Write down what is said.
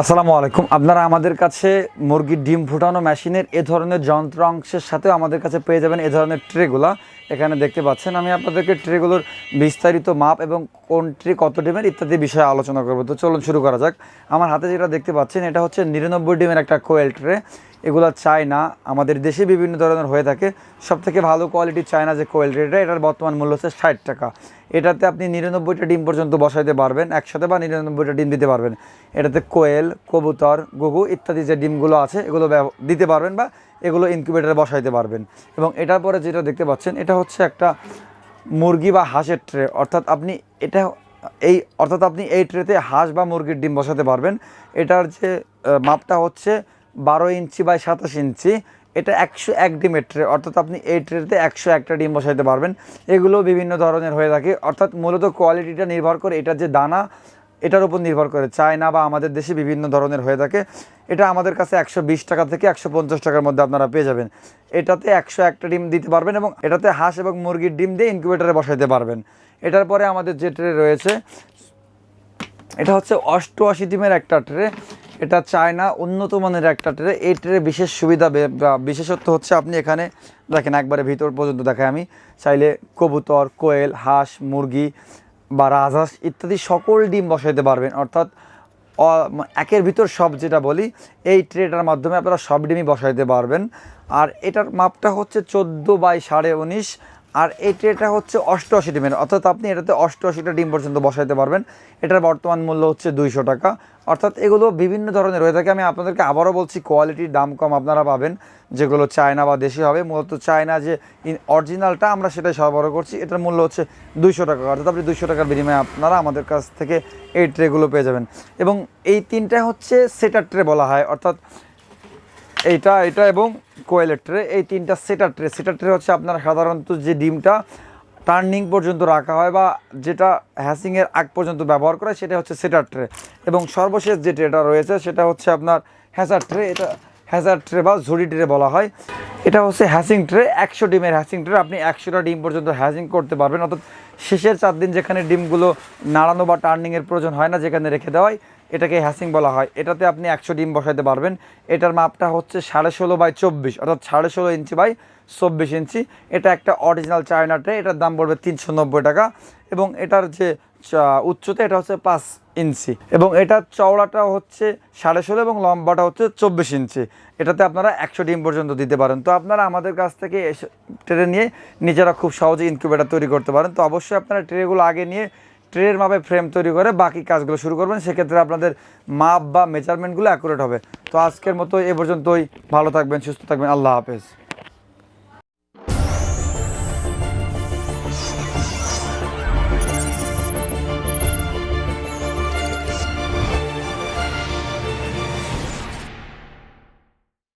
আসসালামু আলাইকুম। আপনারা আমাদের কাছে মুরগির ডিম ফুটানো মেশিনের এ ধরনের যন্ত্রাংশের সাথে আমাদের কাছে পেয়ে যাবেন এ ধরনের ট্রেগুলা। এখানে দেখতে পাচ্ছেন আমি আপনাদেরকে ট্রেগুলোর বিস্তারিত মাপ এবং কোন ট্রে কত ডিমের ইত্যাদি বিষয়ে আলোচনা করব। তো চলুন শুরু করা যাক। আমার হাতে যেটা দেখতে পাচ্ছেন, এটা হচ্ছে নিরানব্বই ডিমের একটা কোয়েল ট্রে। এগুলো চায়না, আমাদের দেশে বিভিন্ন ধরনের হয়ে থাকে। সব থেকে ভালো কোয়ালিটির চায়না যে কোয়েল ট্রেটা, এটার বর্তমান মূল্য হচ্ছে ষাট টাকা। এটাতে আপনি নিরানব্বইটা ডিম পর্যন্ত বসাইতে পারবেন, একসাথে বা নিরানব্বইটা ডিম দিতে পারবেন। এটাতে কোয়েল, কবুতর গুগু ইত্যাদি যে ডিমগুলো আছে, এগুলো দিতে পারবেন বা এগুলো ইনকিউবেটারে বসাইতে পারবেন। এবং এটার পরে যেটা দেখতে পাচ্ছেন, এটা হচ্ছে একটা মুরগি বা হাঁসের ট্রে অর্থাৎ আপনি এটা এই, অর্থাৎ আপনি এই ট্রেতে হাঁস বা মুরগির ডিম বসাতে পারবেন। এটার যে মাপটা হচ্ছে বারো ইঞ্চি বাই সাতাশ ইঞ্চি। এটা একশো এক ডিমের ট্রে অর্থাৎ আপনি এই ট্রেতে একশো একটা ডিম বসাইতে পারবেন। এগুলো বিভিন্ন ধরনের হয়ে থাকে। অর্থাৎ মূলত কোয়ালিটিটা নির্ভর করে এটার যে দানা এটার উপর নির্ভর করে। চায়না বা আমাদের দেশে বিভিন্ন ধরনের হয়ে থাকে। এটা আমাদের কাছে একশো বিশ টাকা থেকে একশো পঞ্চাশ টাকার মধ্যে আপনারা পেয়ে যাবেন। এটাতে একশো একটা ডিম দিতে পারবেন এবং এটাতে হাঁস এবং মুরগির ডিম দিয়ে ইনকিউবেটারে বসাইতে পারবেন। এটার পরে আমাদের যে ট্রে রয়েছে, এটা হচ্ছে অষ্টআশি ডিমের একটা ট্রে এটা চায়না উন্নত মানের একটা ট্রে এই ট্রে বিশেষ সুবিধা বিশেষত্ব হচ্ছে আপনি এখানে, দেখেন একবারে ভিতর পর্যন্ত দেখাই আমি। চাইলে কবুতর, কোয়েল, হাঁস, মুরগি বা রাজহাঁস ইত্যাদি সকল ডিম বসাইতে পারবেন। অর্থাৎ একের ভিতর সব যেটা বলি, এই ট্রেটার মাধ্যমে আপনারা সব ডিমই বসাইতে পারবেন। আর এটার মাপটা হচ্ছে চোদ্দ বাই সাড়ে উনিশ আর ট্রেটা হচ্ছে অষ্টআশি ডিমের, অর্থাৎ আপনি এটাতে অষ্টআশিটা ডিম পর্যন্ত বসাইতে পারবেন। এটার বর্তমান মূল্য হচ্ছে দুইশো টাকা। অর্থাৎ এগুলো বিভিন্ন ধরনের হয়ে থাকে। আমি আপনাদেরকে আবারও বলছি, কোয়ালিটির দাম কম আপনারা পাবেন, যেগুলো চায়না বা দেশি হবে। মূলত চায়না যে অরিজিনালটা আমরা সেটাই সরবরাহ করছি। এটার মূল্য হচ্ছে দুইশো টাকা। অর্থাৎ আপনি দুইশো টাকার বিনিময়ে আপনারা আমাদের কাছ থেকে এই ট্রেগুলো পেয়ে যাবেন। এবং এই তিনটা হচ্ছে সেটার ট্রে বলা হয়। অর্থাৎ এইটা এটা এবং কোয়েলের ট্রে, এই তিনটা সেটার ট্রে। সেটার ট্রে হচ্ছে আপনার সাধারণত যে ডিমটা টার্নিং পর্যন্ত রাখা হয় বা যেটা হ্যাসিংয়ের আগ পর্যন্ত ব্যবহার করা সেটা হচ্ছে সেটার ট্রে। এবং সর্বশেষ যে ট্রেটা রয়েছে, সেটা হচ্ছে আপনার হ্যাসার ট্রে। এটা হ্যাসার ট্রে বা ঝুড়ি ট্রে বলা হয়। এটা হচ্ছে হ্যাসিং ট্রে, একশো ডিমের হ্যাসিং ট্রে। আপনি একশোটা ডিম পর্যন্ত হ্যাসিং করতে পারবেন। অর্থাৎ শেষের চার দিন যেখানে ডিমগুলো নাড়ানো বা টার্নিংয়ের প্রয়োজন হয় না, যেখানে রেখে দেওয়া হয় এটাকে হ্যাসিং বলা হয়। এটাতে আপনি একশো ডিম বসাতে পারবেন। এটার মাপটা হচ্ছে সাড়ে ষোলো বাই চব্বিশ, অর্থাৎ সাড়ে ষোলো ইঞ্চি বাই চব্বিশ ইঞ্চি। এটা একটা অরিজিনাল চায়না ট্রে এটার দাম পড়বে তিনশো নব্বই টাকা। এবং এটার যে উচ্চতা, এটা হচ্ছে পাঁচ ইঞ্চি। এবং এটার চওড়াটা হচ্ছে সাড়ে ষোলো এবং লম্বাটা হচ্ছে চব্বিশ ইঞ্চি। এটাতে আপনারা একশো ডিম পর্যন্ত দিতে পারেন। তো আপনারা আমাদের কাছ থেকে এসে ট্রে নিয়ে নিজেরা খুব সহজে ইনকিউবেটার তৈরি করতে পারেন। তো অবশ্যই আপনারা ট্রেগুলো আগে নিয়ে ট্রের মাপে ফ্রেম তৈরি করে বাকি কাজগুলো শুরু করবেন। সেক্ষেত্রে আপনাদের মাপ বা মেজারমেন্টগুলো অ্যাকুরেট হবে। তো আজকের মতো এ পর্যন্তই। ভালো থাকবেন, সুস্থ থাকবেন। আল্লাহ হাফেজ।